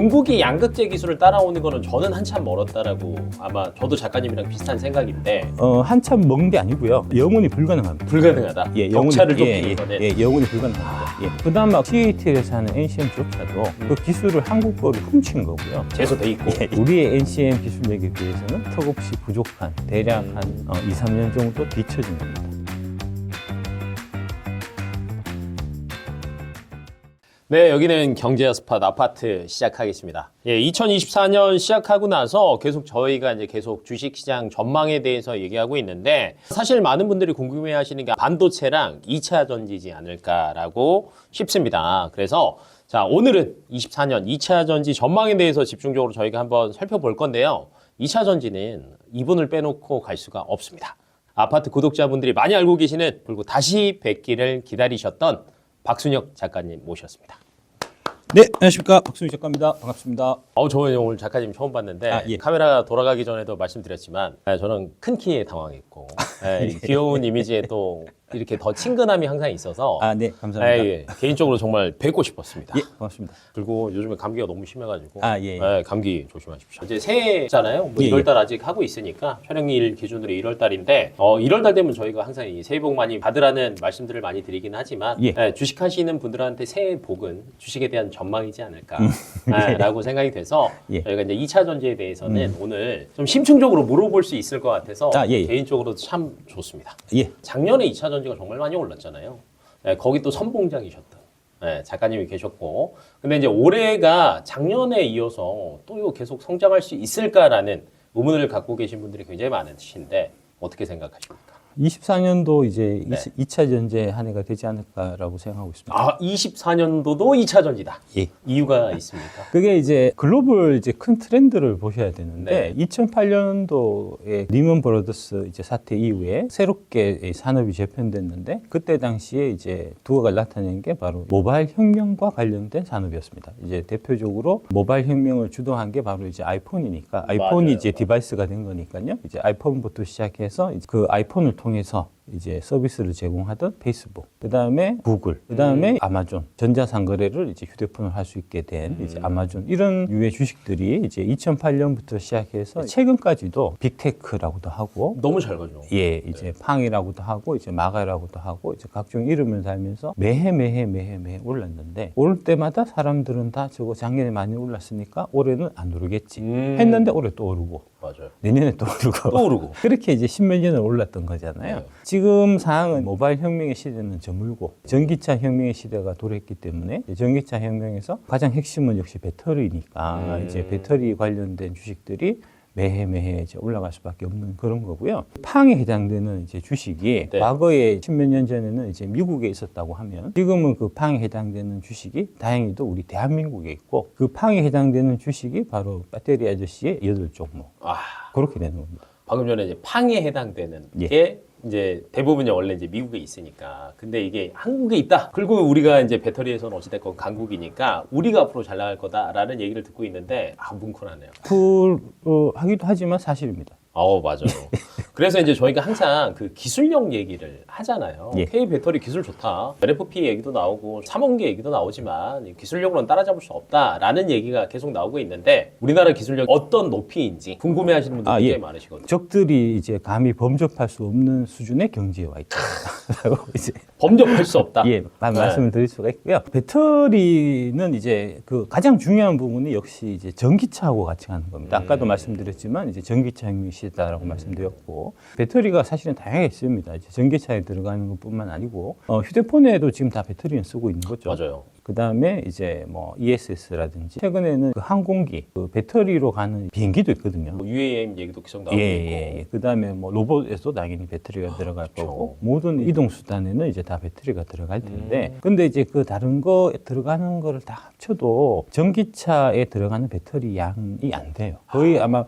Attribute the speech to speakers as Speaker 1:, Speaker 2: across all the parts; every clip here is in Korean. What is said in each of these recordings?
Speaker 1: 중국이 양극재 기술을 따라오는 거는 저는 한참 멀었다라고 아마 저도 작가님이랑 비슷한 생각인데
Speaker 2: 어, 한참 먹는 게 아니고요. 영원히 불가능합니다.
Speaker 1: 불가능하다.
Speaker 2: 예,
Speaker 1: 격차를
Speaker 2: 영원히-
Speaker 1: 좁히는
Speaker 2: 예,
Speaker 1: 거는
Speaker 2: 예, 예, 영원히 불가능합니다. 예. 그다음 막 CATL에서 하는 NCM조차도 그 기술을 한국 거를 훔친 거고요.
Speaker 1: 제소돼 있고
Speaker 2: 예, 우리의 NCM 기술력에 비해서는 턱없이 부족한 대략 한 어, 2, 3년 정도 뒤처진 겁니다.
Speaker 1: 네, 여기는 경제와 스팟 아파트 시작하겠습니다. 예, 2024년 시작하고 나서 계속 저희가 이제 계속 주식시장 전망에 대해서 얘기하고 있는데 사실 많은 분들이 궁금해 하시는 게 반도체랑 2차 전지지 않을까라고 싶습니다. 그래서 자, 오늘은 24년 2차 전지 전망에 대해서 집중적으로 저희가 한번 살펴볼 건데요. 2차 전지는 이분을 빼놓고 갈 수가 없습니다. 아파트 구독자분들이 많이 알고 계시는 그리고 다시 뵙기를 기다리셨던 박순혁 작가님 모셨습니다.
Speaker 2: 네, 안녕하십니까 박수희 작가입니다. 반갑습니다.
Speaker 1: 어, 저 오늘 작가님 처음 봤는데
Speaker 2: 아, 예.
Speaker 1: 카메라 돌아가기 전에도 말씀드렸지만 아, 저는 큰 키에 당황했고 예, 이 귀여운 이미지에 또 이렇게 더 친근함이 항상 있어서
Speaker 2: 아, 네,
Speaker 1: 예,
Speaker 2: 감사합니다.
Speaker 1: 예, 개인적으로 정말 뵙고 싶었습니다.
Speaker 2: 예, 고맙습니다.
Speaker 1: 그리고 요즘에 감기가 너무 심해가지고
Speaker 2: 아, 예.
Speaker 1: 예, 감기 조심하십시오. 이제 새해잖아요. 뭐
Speaker 2: 예,
Speaker 1: 1월
Speaker 2: 예.
Speaker 1: 달 아직 하고 있으니까 촬영일 기준으로 1월 달인데 어, 1월 달 되면 저희가 항상 이 새해 복 많이 받으라는 말씀들을 많이 드리긴 하지만
Speaker 2: 예.
Speaker 1: 예, 주식하시는 분들한테 새해 복은 주식에 대한 전망이지 않을까
Speaker 2: 음.
Speaker 1: 예, 라고 생각이 돼서
Speaker 2: 예. 음.
Speaker 1: 저희가 이제 2차 전지에 대해서는 오늘 좀 심층적으로 물어볼 수 있을 것 같아서
Speaker 2: 아, 예, 예.
Speaker 1: 개인적으로 참 좋습니다.
Speaker 2: 예,
Speaker 1: 작년에 2차 전지 가 정말 많이 올랐잖아요. 예, 거기 또 선봉장이셨던 예, 작가님이 계셨고, 근데 이제 올해가 작년에 이어서 또 이거 계속 성장할 수 있을까라는 의문을 갖고 계신 분들이 굉장히 많으신데 어떻게 생각하십니까?
Speaker 2: 24년도 이제
Speaker 1: 네.
Speaker 2: 2, 차 전제 한 해가 되지 않을까라고 생각하고 있습니다.
Speaker 1: 아, 24년도도 2차 전지다.
Speaker 2: 예.
Speaker 1: 이유가 있습니까?
Speaker 2: 그게 이제 글로벌 이제 큰 트렌드를 보셔야 되는데
Speaker 1: 네.
Speaker 2: 2008년도에 리먼 브로더스 이제 사태 이후에 새롭게 이 산업이 재편됐는데 그때 당시에 이제 두각을 나타낸 게 바로 모바일 혁명과 관련된 산업이었습니다. 이제 대표적으로 모바일 혁명을 주도한 게 바로 이제 아이폰이니까 아이폰이
Speaker 1: 맞아요.
Speaker 2: 이제 디바이스가 된 거니까요. 이제 아이폰부터 시작해서 이제 그 아이폰을 통해 서 이제 서비스를 제공하던 페이스북, 그 다음에 구글, 그 다음에 아마존, 전자상거래를 이제 휴대폰을 할 수 있게 된 이제 아마존 이런 유의 주식들이 이제 2008년부터 시작해서 최근까지도 빅테크라고도 하고
Speaker 1: 너무 잘 가죠.
Speaker 2: 예, 이제 팡이라고도 하고 이제 마가라고도 하고 이제 각종 이름을 달면서 매해 매해 매해 매해 올랐는데 올 때마다 사람들은 다 저거 작년에 많이 올랐으니까 올해는 안 오르겠지
Speaker 1: 음.
Speaker 2: 했는데 올해 또 오르고
Speaker 1: 맞아요.
Speaker 2: 내년에 또 오르고
Speaker 1: 또 오르고.
Speaker 2: 그렇게 이제 십몇 년을 올랐던 거잖아요.
Speaker 1: 네.
Speaker 2: 지금 상황은 모바일 혁명의 시대는 저물고 전기차 혁명의 시대가 도래했기 때문에 전기차 혁명에서 가장 핵심은 역시 배터리니까
Speaker 1: 음.
Speaker 2: 이제 배터리 관련된 주식들이 매해 매해 이제 올라갈 수밖에 없는 그런 거고요. 팡에 해당되는 이제 주식이
Speaker 1: 네.
Speaker 2: 과거에 십몇 년 전에는 이제 미국에 있었다고 하면 지금은 그 팡에 해당되는 주식이 다행히도 우리 대한민국에 있고 그 팡에 해당되는 주식이 바로 배터리 아저씨의 여덟 종목
Speaker 1: 아,
Speaker 2: 그렇게 되는 겁니다.
Speaker 1: 방금 전에 이제 팡에 해당되는
Speaker 2: 예.
Speaker 1: 게 이제 대부분이 원래 이제 미국에 있으니까. 근데 이게 한국에 있다. 그리고 우리가 이제 배터리에서는 어찌됐건 강국이니까 우리가 앞으로 잘 나갈 거다라는 얘기를 듣고 있는데 아 뭉클하네요.
Speaker 2: 그 어, 하기도 하지만 사실입니다.
Speaker 1: 어 맞아요. 그래서 이제 저희가 항상 그 기술력 얘기를 하잖아요.
Speaker 2: 예.
Speaker 1: K 배터리 기술 좋다. LFP 얘기도 나오고 3원기 얘기도 나오지만 기술력으로는 따라잡을 수 없다라는 얘기가 계속 나오고 있는데 우리나라 기술력 어떤 높이인지 궁금해하시는 분들
Speaker 2: 아,
Speaker 1: 굉장히
Speaker 2: 예.
Speaker 1: 많으시거든요.
Speaker 2: 적들이 이제 감히 범접할 수 없는 수준의 경지에 와 있다라고 이제
Speaker 1: 범접할 수 없다
Speaker 2: 예 마-
Speaker 1: 네.
Speaker 2: 말씀을 드릴 수가 있고요. 배터리는 이제 그 가장 중요한 부분이 역시 이제 전기차하고 같이 가는 겁니다. 아까도
Speaker 1: 음.
Speaker 2: 말씀드렸지만 이제 전기차 혁명 시대다라고 말씀드렸고 배터리가 사실은 다양하게 있습니다. 이제 전기차에 들어가는 것뿐만 아니고 어, 휴대폰에도 지금 다 배터리는 쓰고 있는 거죠.
Speaker 1: 맞아요
Speaker 2: 그 다음에 이제 뭐 ESS라든지 최근에는 그 항공기 그 배터리로 가는 비행기도 있거든요.
Speaker 1: 뭐 UAM 얘기도 계속 나오고
Speaker 2: 예,
Speaker 1: 있고
Speaker 2: 예, 예. 그 다음에 뭐 로봇에도 당연히 배터리가 들어갈
Speaker 1: 그렇죠.
Speaker 2: 거고 모든 이동 수단에는 이제 다 배터리가 들어갈 텐데
Speaker 1: 음.
Speaker 2: 근데 이제 그 다른 거 들어가는 거를 다 합쳐도 전기차에 들어가는 배터리 양이 안 돼요. 거의 아마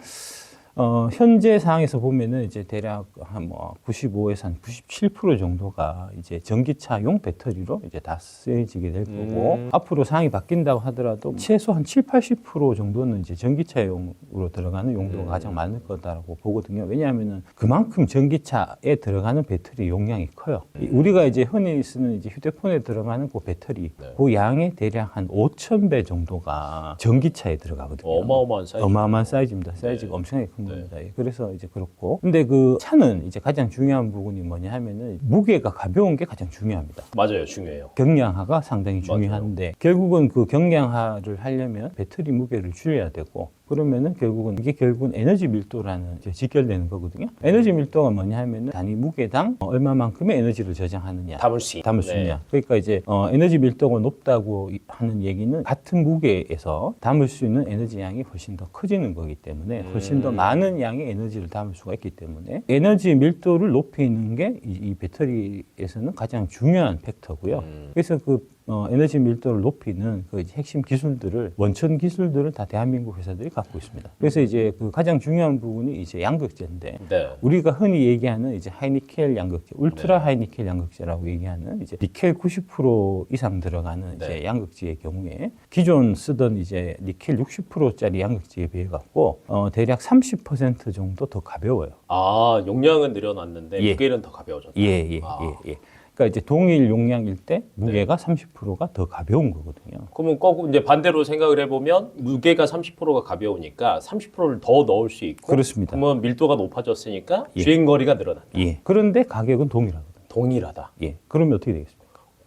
Speaker 2: 어, 현재 상황에서 보면은 이제 대략 한뭐 95에서 한 97% 정도가 이제 전기차용 배터리로 이제 다 쓰여지게 될 거고
Speaker 1: 음.
Speaker 2: 앞으로 상황이 바뀐다고 하더라도 최소 한 7, 80% 정도는 이제 전기차용으로 들어가는 용도가
Speaker 1: 음.
Speaker 2: 가장 많을 거다라고 보거든요. 왜냐하면은 그만큼 전기차에 들어가는 배터리 용량이 커요. 이 우리가 이제 흔히 쓰는 이제 휴대폰에 들어가는 그 배터리
Speaker 1: 네.
Speaker 2: 그 양의 대략 한 5천 배 정도가 전기차에 들어가거든요.
Speaker 1: 어마어마한 사이즈.
Speaker 2: 어마어마한 사이즈입니다. 사이즈가
Speaker 1: 네.
Speaker 2: 엄청나게 큰
Speaker 1: 네.
Speaker 2: 겁니다. 예, 그래서 이제 그렇고. 근데 그 차는 이제 가장 중요한 부분이 뭐냐 하면은 무게가 가벼운 게 가장 중요합니다.
Speaker 1: 맞아요, 중요해요.
Speaker 2: 경량화가 상당히
Speaker 1: 맞아요.
Speaker 2: 중요한데 결국은 그 경량화를 하려면 배터리 무게를 줄여야 되고 그러면은 결국은 이게 결국은 에너지 밀도라는 직결되는 거거든요. 에너지 밀도가 뭐냐 하면은 단위 무게당 얼마만큼의 에너지를 저장하느냐.
Speaker 1: 담을 수 있.
Speaker 2: 담을 수
Speaker 1: 네.
Speaker 2: 있냐. 그러니까 이제 어, 에너지 밀도가 높다고 이- 하는 얘기는 같은 무게에서 담을 수 있는 에너지 양이 훨씬 더 커지는 거기 때문에 훨씬 더
Speaker 1: 음.
Speaker 2: 많은 양의 에너지를 담을 수가 있기 때문에 에너지 밀도를 높이는 게 이 배터리에서는 가장 중요한 팩터고요.
Speaker 1: 음.
Speaker 2: 그래서 그 어, 에너지 밀도를 높이는 그 핵심 기술들을 원천 기술들을 다 대한민국 회사들이 갖고 있습니다. 그래서 이제 그 가장 중요한 부분이 이제 양극재인데
Speaker 1: 네.
Speaker 2: 우리가 흔히 얘기하는 이제 하이니켈 양극재, 울트라
Speaker 1: 네.
Speaker 2: 하이니켈 양극재라고 얘기하는 이제 니켈 90% 이상 들어가는
Speaker 1: 네.
Speaker 2: 이제 양극재의 경우에 기존 쓰던 이제 니켈 60%짜리 양극재에 비해 갖고 어, 대략 30% 정도 더 가벼워요.
Speaker 1: 아, 용량은 늘어났는데
Speaker 2: 예.
Speaker 1: 무게는 더 가벼워졌다.
Speaker 2: 예, 예,
Speaker 1: 아.
Speaker 2: 예, 예. 그러니까 이제 동일 용량일 때 무게가
Speaker 1: 네.
Speaker 2: 30%가 더 가벼운 거거든요.
Speaker 1: 그러면 꼭 이제 반대로 생각을 해보면 무게가 30%가 가벼우니까 30%를 더 넣을 수 있고
Speaker 2: 그렇습니다.
Speaker 1: 그러면 밀도가 높아졌으니까
Speaker 2: 예.
Speaker 1: 주행 거리가 늘어났다.
Speaker 2: 예. 그런데 가격은 동일하거든요.
Speaker 1: 동일하다.
Speaker 2: 예. 그러면 어떻게 되겠습니까?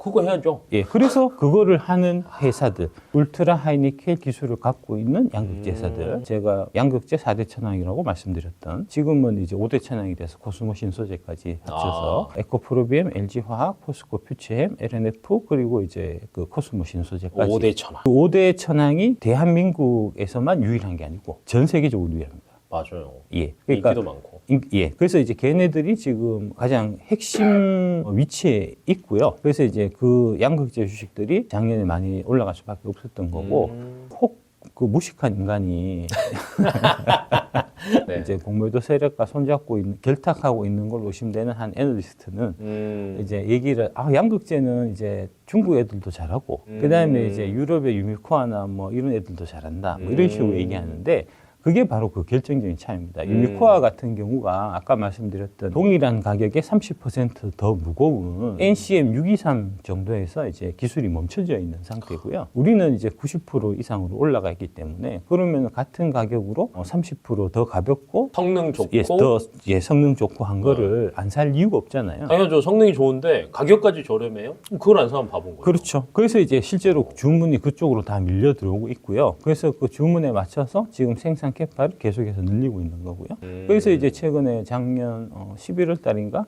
Speaker 1: 그거 해야죠.
Speaker 2: 예, 그래서 그거를 하는 회사들, 울트라 하이니켈 기술을 갖고 있는 양극재
Speaker 1: 음.
Speaker 2: 회사들, 제가 양극재 4대 천왕이라고 말씀드렸던 지금은 이제 5대 천왕이 돼서 코스모 신소재까지 합쳐서
Speaker 1: 아.
Speaker 2: 에코프로비엠, LG화학, 포스코 퓨처엠, LNF 그리고 이제 그 코스모 신소재까지
Speaker 1: 5대 천왕.
Speaker 2: 그 5대 천왕이 대한민국에서만 유일한 게 아니고 전 세계적으로 유일합니다.
Speaker 1: 맞아요.
Speaker 2: 예, 그러니까
Speaker 1: 인기도 많고.
Speaker 2: 인- 예. 그래서 이제 걔네들이 지금 가장 핵심 위치에 있고요. 그래서 이제 그 양극재 주식들이 작년에 많이 올라갈 수밖에 없었던 거고,
Speaker 1: 음.
Speaker 2: 혹그 무식한 인간이
Speaker 1: 네.
Speaker 2: 이제 공매도 세력과 손잡고 있는, 결탁하고 있는 걸로 의심되는 한 애널리스트는
Speaker 1: 음.
Speaker 2: 이제 얘기를 아 양극재는 이제 중국 애들도 잘하고
Speaker 1: 음.
Speaker 2: 그다음에 이제 유럽의 유미코아나 뭐 이런 애들도 잘한다 뭐 이런 식으로
Speaker 1: 음.
Speaker 2: 얘기하는데 그게 바로 그 결정적인 차이입니다.
Speaker 1: 음.
Speaker 2: 유미코아 같은 경우가 아까 말씀드렸던 동일한 가격에 30%더 무거운 NCM 623 정도에서 이제 기술이 멈춰져 있는 상태고요. 우리는 이제 90% 이상으로 올라가 있기 때문에 그러면 같은 가격으로 어, 30%더 가볍고
Speaker 1: 성능 좋고
Speaker 2: 예, 더 예, 성능 좋고 한 거를 안 살 이유가 없잖아요.
Speaker 1: 당연하죠. 성능이 좋은데 가격까지 저렴해요? 그걸 안 사면 바본 거예요.
Speaker 2: 그렇죠. 그래서 이제 실제로 주문이 그쪽으로 다 밀려 들어오고 있고요. 그래서 그 주문에 맞춰서 지금 생산 캐파를 계속해서 늘리고 있는 거고요.
Speaker 1: 음.
Speaker 2: 그래서 이제 최근에 작년 어, 11월 달인가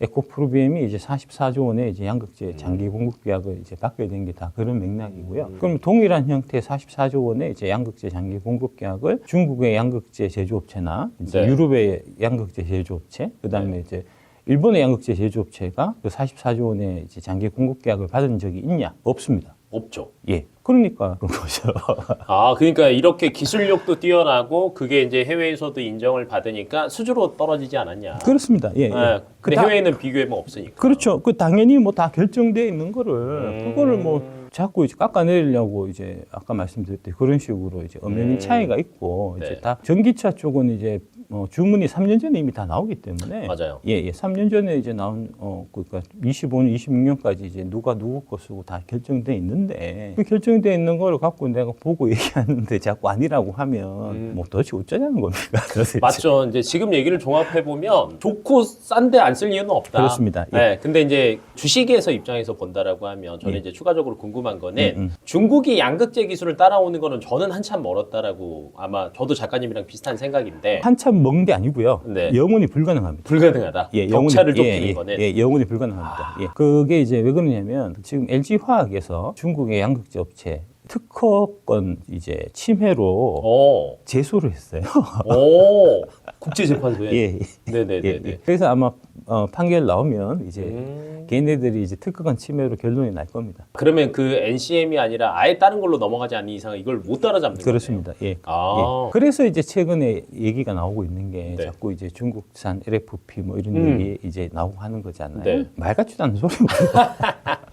Speaker 2: 에코프로비엠이 이제 44조 원의 이제 양극재 장기 공급 계약을 이제 받게 된 게 다 그런 맥락이고요.
Speaker 1: 음.
Speaker 2: 그럼 동일한 형태의 44조 원의 이제 양극재 장기 공급 계약을 중국의 양극재 제조업체나 이제
Speaker 1: 네.
Speaker 2: 유럽의 양극재 제조업체, 그다음에 이제 일본의 양극재 제조업체가 그 44조 원의 이제 장기 공급 계약을 받은 적이 있냐? 없습니다.
Speaker 1: 없죠.
Speaker 2: 예. 그러니까 그런 거죠.
Speaker 1: 아, 그러니까 이렇게 기술력도 뛰어나고 그게 이제 해외에서도 인정을 받으니까 수주로 떨어지지 않았냐.
Speaker 2: 그렇습니다. 예. 예.
Speaker 1: 네,
Speaker 2: 그
Speaker 1: 근데
Speaker 2: 다-
Speaker 1: 해외에는 비교해보면 없으니까.
Speaker 2: 그렇죠. 그 당연히 뭐 다 결정되어 있는 거를
Speaker 1: 음.
Speaker 2: 그거를 뭐 자꾸 이제 깎아내리려고 이제 아까 말씀드렸듯이 그런 식으로 이제 엄연히
Speaker 1: 음.
Speaker 2: 차이가 있고
Speaker 1: 네.
Speaker 2: 이제 다 전기차 쪽은 이제 뭐 주문이 3년 전에 이미 다 나오기 때문에
Speaker 1: 맞아요.
Speaker 2: 예, 예. 3년 전에 이제 나온 어 그러니까 25년, 26년까지 이제 누가 누구 거 쓰고 다 결정돼 있는데 그 결정돼 있는 거를 갖고 내가 보고 얘기하는데 자꾸 아니라고 하면
Speaker 1: 음.
Speaker 2: 뭐 도대체 어쩌자는 겁니까? 도대체.
Speaker 1: 맞죠. 이제 지금 얘기를 종합해 보면 좋고 싼데 안 쓸 이유는 없다.
Speaker 2: 그렇습니다. 예.
Speaker 1: 네, 근데 이제 주식에서 입장에서 본다라고 하면 저는
Speaker 2: 예.
Speaker 1: 이제 추가적으로 궁금한 거는
Speaker 2: 음, 음.
Speaker 1: 중국이 양극재 기술을 따라오는 거는 저는 한참 멀었다라고 아마 저도 작가님이랑 비슷한 생각인데
Speaker 2: 한참 먼게 아니고요.
Speaker 1: 네.
Speaker 2: 영원히 불가능합니다.
Speaker 1: 불가능하다.
Speaker 2: 예,
Speaker 1: 격차를
Speaker 2: 영원히-
Speaker 1: 좁히는
Speaker 2: 예,
Speaker 1: 아.
Speaker 2: 예, 영원히 불가능합니다. 예. 그게 이제 왜 그러냐면 지금 LG 화학에서 중국의 양극재 업체 특허권 이제 침해로
Speaker 1: 오,
Speaker 2: 제소를 했어요.
Speaker 1: 오, 국제재판소에.
Speaker 2: 예, 예.
Speaker 1: 네네네.
Speaker 2: 예, 예. 그래서 아마 어, 판결 나오면 이제
Speaker 1: 음.
Speaker 2: 걔네들이 이제 특허권 침해로 결론이 날 겁니다.
Speaker 1: 그러면 그 NCM이 아니라 아예 다른 걸로 넘어가지 않는 이상 이걸 못 따라잡는 거예요.
Speaker 2: 그렇습니다. 예.
Speaker 1: 아.
Speaker 2: 예. 그래서 이제 최근에 얘기가 나오고 있는 게
Speaker 1: 네.
Speaker 2: 자꾸 이제 중국산 LFP 뭐 이런
Speaker 1: 음.
Speaker 2: 얘기 이제 나오고 하는 거잖아요.
Speaker 1: 네.
Speaker 2: 말 같지도 않은 소리고.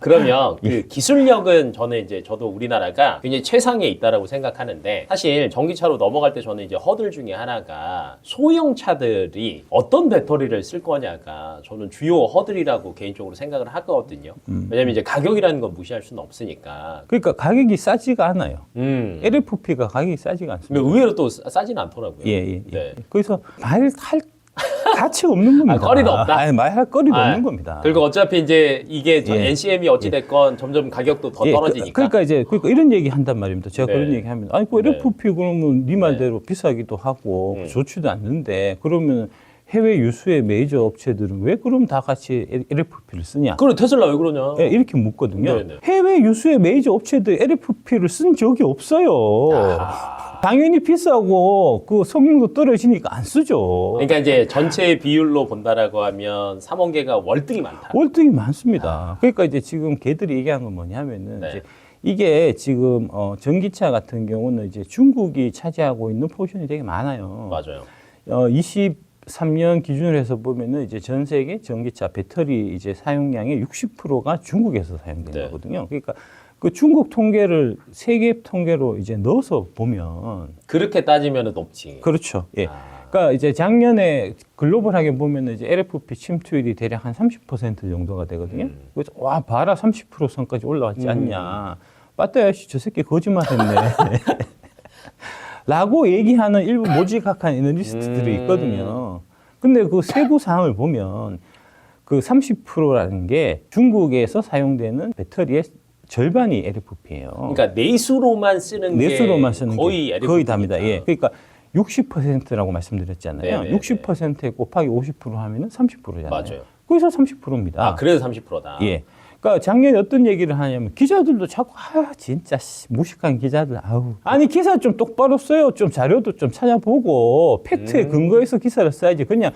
Speaker 1: 그러면
Speaker 2: 예.
Speaker 1: 그 기술력은 저는 이제 저도 우리나라가 굉장히 최상에 있다라고 생각하는데 사실 전기차로 넘어갈 때 저는 이제 허들 중에 하나가 소형 차들이 어떤 배터리를 쓸 거냐가 저는 주요 허들이라고 개인적으로 생각을 하거든요.
Speaker 2: 음.
Speaker 1: 왜냐면 이제 가격이라는 건 무시할 수는 없으니까.
Speaker 2: 그러니까 가격이 싸지가 않아요.
Speaker 1: 음.
Speaker 2: LFP가 가격이 싸지가 않습니다.
Speaker 1: 의외로 또 싸- 싸진 않더라고요.
Speaker 2: 예, 예, 예.
Speaker 1: 네.
Speaker 2: 그래서 말할 가치 없는 겁니다.
Speaker 1: 아, 거리도 없다?
Speaker 2: 아니, 말할 거리도
Speaker 1: 아,
Speaker 2: 없는 겁니다.
Speaker 1: 그리고 어차피 이제 이게 저
Speaker 2: 예.
Speaker 1: NCM이 어찌 됐건 점점 가격도 더
Speaker 2: 예,
Speaker 1: 떨어지니까.
Speaker 2: 그, 러니까 이제 그러니까 이런 얘기 한단 말입니다. 제가
Speaker 1: 네.
Speaker 2: 그런 얘기 하면 아니 그
Speaker 1: 네.
Speaker 2: LFP 그러면 네 말대로 비싸기도 하고
Speaker 1: 음.
Speaker 2: 좋지도 않는데 그러면 해외 유수의 메이저 업체들은 왜 그럼 다 같이 LFP를 쓰냐?
Speaker 1: 그래 테슬라 왜 그러냐?
Speaker 2: 예, 이렇게 묻거든요.
Speaker 1: 네네.
Speaker 2: 해외 유수의 메이저 업체들 LFP를 쓴 적이 없어요.
Speaker 1: 아.
Speaker 2: 당연히 비싸고 그 성능도 떨어지니까 안 쓰죠.
Speaker 1: 그러니까 이제 전체 비율로 본다라고 하면 삼원계가 월등히 많다.
Speaker 2: 월등히 많습니다. 그러니까 이제 지금 걔들이 얘기한 건 뭐냐면은
Speaker 1: 네.
Speaker 2: 이제 이게 지금 어, 전기차 같은 경우는 이제 중국이 차지하고 있는 포션이 되게 많아요.
Speaker 1: 맞아요.
Speaker 2: 어, 23년 기준으로 해서 보면은 이제 전 세계 전기차 배터리 이제 사용량의 60%가 중국에서 사용되는
Speaker 1: 네.
Speaker 2: 거거든요. 그러니까 그 중국 통계를 세계 통계로 이제 넣어서 보면
Speaker 1: 그렇게 따지면 높지.
Speaker 2: 그렇죠. 예.
Speaker 1: 아.
Speaker 2: 그러니까 이제 작년에 글로벌하게 보면 이제 LFP 침투율이 대략 한 30% 정도가 되거든요.
Speaker 1: 음.
Speaker 2: 그래서 와 봐라 30% 선까지 올라왔지
Speaker 1: 음.
Speaker 2: 않냐. 빠따야 씨 저 새끼 거짓말했네. 라고 얘기하는 일부 모지각한 애널리스트들이
Speaker 1: 음.
Speaker 2: 있거든요. 근데 그 세부 사항을 보면 그 30%라는 게 중국에서 사용되는 배터리의 절반이 LFP예요.
Speaker 1: 그러니까 내수로만 쓰는
Speaker 2: 내수로만
Speaker 1: 게
Speaker 2: 쓰는
Speaker 1: 거의
Speaker 2: 게
Speaker 1: LFP
Speaker 2: 거의. 답니다. 예. 그러니까 60%라고 말씀드렸잖아요.
Speaker 1: 네네네.
Speaker 2: 60% 곱하기 50% 하면은 30%잖아요.
Speaker 1: 맞아요.
Speaker 2: 그래서 30%입니다.
Speaker 1: 아 그래서 30%다.
Speaker 2: 예. 그러니까 작년에 어떤 얘기를 하냐면 기자들도 자꾸 아 진짜 씨, 무식한 기자들 아우 아니 기사 좀 똑바로 써요 좀 자료도 좀 찾아보고 팩트에
Speaker 1: 음.
Speaker 2: 근거해서 기사를 써야지 그냥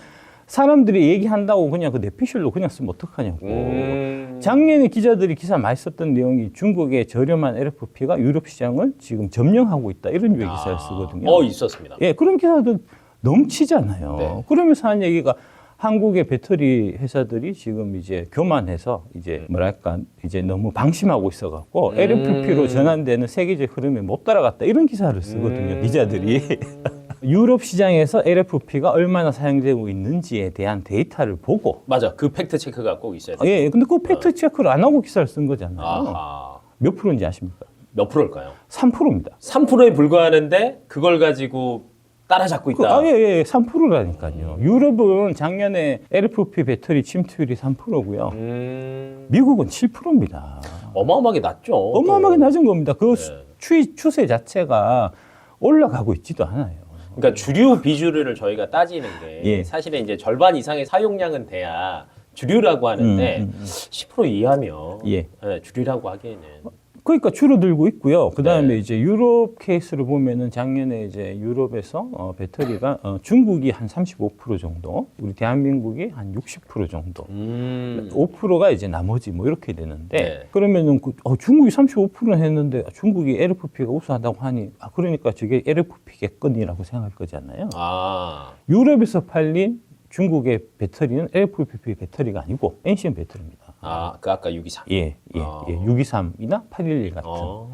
Speaker 2: 사람들이 얘기한다고 그냥 그 내피셜로 그냥 쓰면 어떡하냐고
Speaker 1: 음.
Speaker 2: 작년에 기자들이 기사 많이 썼던 내용이 중국의 저렴한 LFP가 유럽 시장을 지금 점령하고 있다 이런 류의 기사를 쓰거든요.
Speaker 1: 어 있었습니다.
Speaker 2: 예, 그런 기사도 넘치잖아요.
Speaker 1: 네.
Speaker 2: 그러면서 한 얘기가 한국의 배터리 회사들이 지금 이제 교만해서 이제 뭐랄까 이제 너무 방심하고 있어갖고
Speaker 1: 음.
Speaker 2: LFP로 전환되는 세계적 흐름에 못 따라갔다 이런 기사를 쓰거든요.
Speaker 1: 음.
Speaker 2: 기자들이 유럽 시장에서 LFP가 얼마나 사용되고 있는지에 대한 데이터를 보고
Speaker 1: 맞아. 그 팩트 체크가 꼭 있어야 돼.
Speaker 2: 예, 근데 그 팩트 체크를 안 하고 기사를 쓴 거잖아요.
Speaker 1: 아하.
Speaker 2: 몇 프로인지 아십니까?
Speaker 1: 몇 프로일까요?
Speaker 2: 3%입니다.
Speaker 1: 3%에 불과하는데 그걸 가지고 따라잡고
Speaker 2: 그,
Speaker 1: 있다.
Speaker 2: 아, 예, 예, 3%라니까요. 유럽은 작년에 LFP 배터리 침투율이 3%고요.
Speaker 1: 음.
Speaker 2: 미국은 7%입니다.
Speaker 1: 어마어마하게 낮죠.
Speaker 2: 어마어마하게
Speaker 1: 또.
Speaker 2: 낮은 겁니다. 그
Speaker 1: 네.
Speaker 2: 추이, 추세 자체가 올라가고 있지도 않아요.
Speaker 1: 그러니까 주류 비주류를 저희가 따지는 게
Speaker 2: 예.
Speaker 1: 사실은 이제 절반 이상의 사용량은 돼야 주류라고 하는데
Speaker 2: 음, 음, 음.
Speaker 1: 10% 이하면
Speaker 2: 예.
Speaker 1: 네, 주류라고 하기에는
Speaker 2: 그러니까 줄어들고 있고요. 그 다음에
Speaker 1: 네.
Speaker 2: 이제 유럽 케이스를 보면은 작년에 이제 유럽에서 어, 배터리가 어, 중국이 한 35% 정도, 우리 대한민국이 한 60% 정도.
Speaker 1: 음.
Speaker 2: 5%가 이제 나머지 뭐 이렇게 되는데
Speaker 1: 네.
Speaker 2: 그러면은 그, 어, 중국이 35%는 했는데 중국이 LFP가 우수하다고 하니 아 그러니까 저게 LFP겠거니라고 생각할 거잖아요.
Speaker 1: 아.
Speaker 2: 유럽에서 팔린 중국의 배터리는 LFP 배터리가 아니고 NCM 배터리입니다.
Speaker 1: 아, 그 아까 623.
Speaker 2: 예, 예,
Speaker 1: 아.
Speaker 2: 예. 623이나 811 같은
Speaker 1: 어.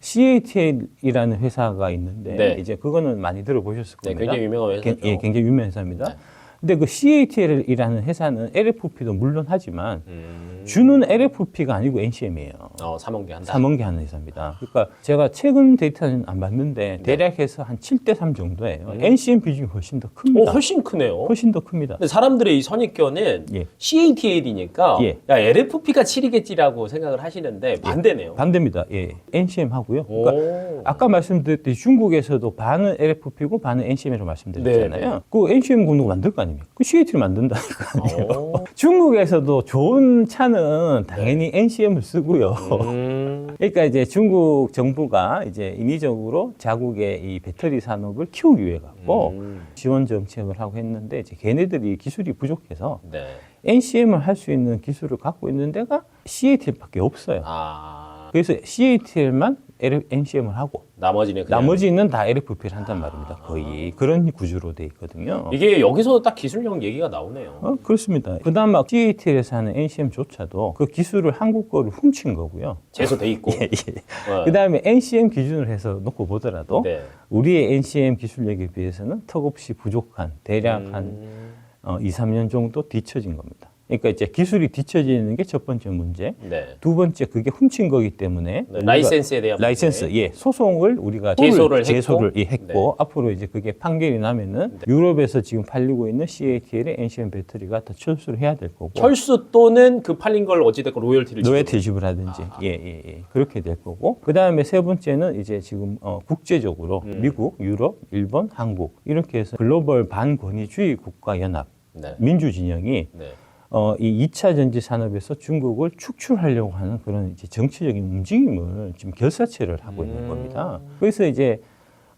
Speaker 2: CATL이라는 회사가 있는데
Speaker 1: 네.
Speaker 2: 이제 그거는 많이 들어보셨을
Speaker 1: 네,
Speaker 2: 겁니다.
Speaker 1: 굉장히 유명한 회사죠.
Speaker 2: 게- 예, 굉장히 유명한 회사입니다.
Speaker 1: 네.
Speaker 2: 근데 그 CATL이라는 회사는 LFP도 물론 하지만
Speaker 1: 음.
Speaker 2: 주는 LFP가 아니고 NCM이에요.
Speaker 1: 어, 삼원계 한다.
Speaker 2: 삼원계 하는 회사입니다. 그러니까 제가 최근 데이터는 안 봤는데 대략해서 한 7대 3 정도예요. NCM 비중이 훨씬 더
Speaker 1: 오,
Speaker 2: 큽니다.
Speaker 1: 훨씬 크네요.
Speaker 2: 훨씬 더 큽니다.
Speaker 1: 근데 사람들의 이 선입견은
Speaker 2: 예.
Speaker 1: CATL이니까
Speaker 2: 예.
Speaker 1: 야 LFP가 7이겠지라고 생각을 하시는데 반대네요.
Speaker 2: 반대입니다. 예. NCM 하고요.
Speaker 1: 오.
Speaker 2: 그러니까 아까 말씀드렸듯이 중국에서도 반은 LFP고 반은 NCM이라고 말씀드렸잖아요.
Speaker 1: 네, 네.
Speaker 2: 그 NCM 공동 만들 거 아 닙니까? 그 CAT를 만든다니까요.
Speaker 1: 오.
Speaker 2: 중국에서도 좋은 차는 당연히 NCM을 쓰고요.
Speaker 1: 음.
Speaker 2: 그러니까 이제 중국 정부가 이제 인위적으로 자국의 이 배터리 산업을 키우기 위해 갖고
Speaker 1: 음.
Speaker 2: 지원 정책을 하고 했는데 이제 걔네들이 기술이 부족해서
Speaker 1: 네.
Speaker 2: NCM을 할 수 있는 기술을 갖고 있는 데가 CATL밖에 없어요.
Speaker 1: 아
Speaker 2: 그래서 CATL만 NCM을 하고
Speaker 1: 나머지는 그냥
Speaker 2: 나머지는 다 LFP를 한단 말입니다. 거의 그런 구조로 돼 있거든요.
Speaker 1: 이게 여기서 딱 기술력 얘기가 나오네요.
Speaker 2: 어, 그렇습니다. 그다음 막 CATL에서 하는 NCM조차도 그 기술을 한국 거를 훔친 거고요.
Speaker 1: 제소돼 있고.
Speaker 2: 예, 예.
Speaker 1: 네.
Speaker 2: 그다음에 NCM 기준을 해서 놓고 보더라도
Speaker 1: 네.
Speaker 2: 우리의 NCM 기술력에 비해서는 턱없이 부족한 대략 한
Speaker 1: 음.
Speaker 2: 어, 2, 3년 정도 뒤처진 겁니다. 그러니까 이제 기술이 뒤처지는 게 첫 번째 문제.
Speaker 1: 네.
Speaker 2: 두 번째 그게 훔친 거기 때문에
Speaker 1: 네, 라이센스에 대한
Speaker 2: 라이센스
Speaker 1: 문제.
Speaker 2: 예 소송을 우리가
Speaker 1: 제소를 했고.
Speaker 2: 제소를 예, 했고
Speaker 1: 네.
Speaker 2: 앞으로 이제 그게 판결이 나면은 유럽에서 지금 팔리고 있는 CATL의 NCM 배터리가 다 철수를 해야 될 거고
Speaker 1: 철수 또는 그 팔린 걸 어찌됐건 로열티를
Speaker 2: 노예티 지불하든지 예, 예, 예. 그렇게 될 거고 그 다음에 세 번째는 이제 지금 어, 국제적으로
Speaker 1: 음.
Speaker 2: 미국, 유럽, 일본, 한국 이렇게 해서 글로벌 반권위주의 국가 연합
Speaker 1: 네.
Speaker 2: 민주 진영이
Speaker 1: 네.
Speaker 2: 어, 이 2차 전지 산업에서 중국을 축출하려고 하는 그런 이제 정치적인 움직임을 지금 결사체를 하고 있는
Speaker 1: 음.
Speaker 2: 겁니다. 그래서 이제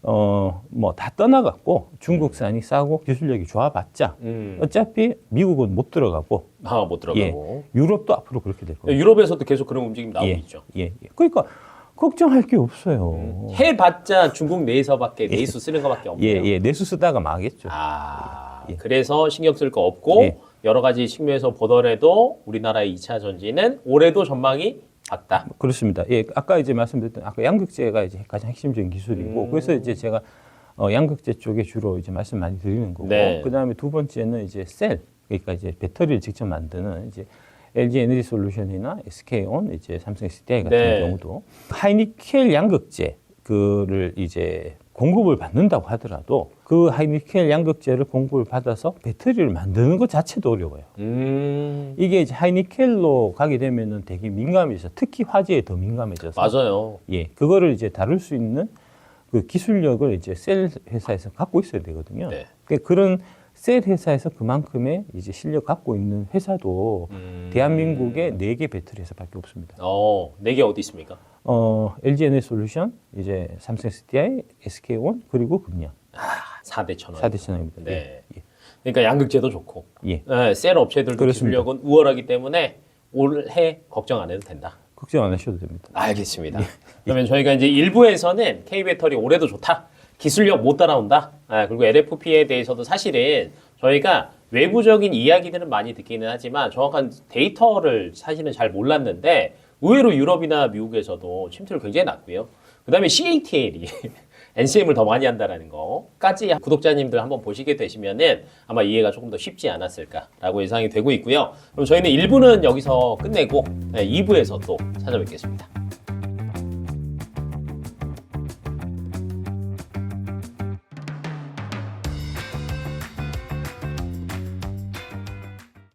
Speaker 2: 어, 뭐 다 떠나갔고 중국산이 싸고 기술력이 좋아봤자
Speaker 1: 음.
Speaker 2: 어차피 미국은 못 들어가고
Speaker 1: 아, 못 들어가고.
Speaker 2: 유럽도 앞으로 그렇게 될 거예요.
Speaker 1: 유럽에서도 계속 그런 움직임 나오고
Speaker 2: 예,
Speaker 1: 있죠.
Speaker 2: 예, 예. 그러니까 걱정할 게 없어요.
Speaker 1: 해봤자 중국 내에서밖에 내수 쓰는 것밖에
Speaker 2: 예,
Speaker 1: 없네요.
Speaker 2: 예. 내수 쓰다가 망했죠.
Speaker 1: 아,
Speaker 2: 예.
Speaker 1: 그래서 신경 쓸 거 없고
Speaker 2: 예.
Speaker 1: 여러 가지 측면에서 보더라도 우리나라의 2차 전지는 올해도 전망이 밝다.
Speaker 2: 그렇습니다. 예, 아까 이제 말씀드렸던 아까 양극재가 이제 가장 핵심적인 기술이고
Speaker 1: 음.
Speaker 2: 그래서 이제 제가 어, 양극재 쪽에 주로 이제 말씀 많이 드리는 거고
Speaker 1: 네.
Speaker 2: 그다음에 두 번째는 이제 셀 그러니까 이제 배터리를 직접 만드는 이제 LG 에너지 솔루션이나 SK온 이제 삼성 SDI 같은
Speaker 1: 네.
Speaker 2: 경우도 하이니켈 양극재 그를 이제 공급을 받는다고 하더라도 그 하이니켈 양극재를 공급을 받아서 배터리를 만드는 것 자체도 어려워요.
Speaker 1: 음,
Speaker 2: 이게 이제 하이니켈로 가게 되면은 되게 민감해져 특히 화재에 더 민감해져서
Speaker 1: 맞아요.
Speaker 2: 예 그거를 이제 다룰 수 있는 그 기술력을 이제 셀 회사에서 갖고 있어야 되거든요.
Speaker 1: 네.
Speaker 2: 그 그런 셀 회사에서 그만큼의 이제 실력 갖고 있는 회사도
Speaker 1: 음.
Speaker 2: 대한민국에 네 개 배터리 회사밖에 없습니다.
Speaker 1: 어, 네 개 어디 있습니까?
Speaker 2: 어 LG 에너지 솔루션, 이제 삼성 SDI, SK온 그리고 금년
Speaker 1: 4대 천원.
Speaker 2: 4대 천왕입니다.
Speaker 1: 네.
Speaker 2: 예.
Speaker 1: 그러니까 양극재도 좋고
Speaker 2: 예.
Speaker 1: 네, 셀 업체들도
Speaker 2: 그렇습니다.
Speaker 1: 기술력은 우월하기 때문에 올해 걱정 안 해도 된다.
Speaker 2: 걱정 안 하셔도 됩니다.
Speaker 1: 알겠습니다. 그러면 저희가 이제 일부에서는 K배터리 올해도 좋다. 기술력 못 따라온다. 아, 그리고 LFP에 대해서도 사실은 저희가 외부적인 이야기들은 많이 듣기는 하지만 정확한 데이터를 사실은 잘 몰랐는데 의외로 유럽이나 미국에서도 침투를 굉장히 났고요. 그 다음에 CATL이 NCM을 더 많이 한다라는 거까지 구독자님들 한번 보시게 되시면은 아마 이해가 조금 더 쉽지 않았을까라고 예상이 되고 있고요. 그럼 저희는 1부는 여기서 끝내고 2부에서 또 찾아뵙겠습니다.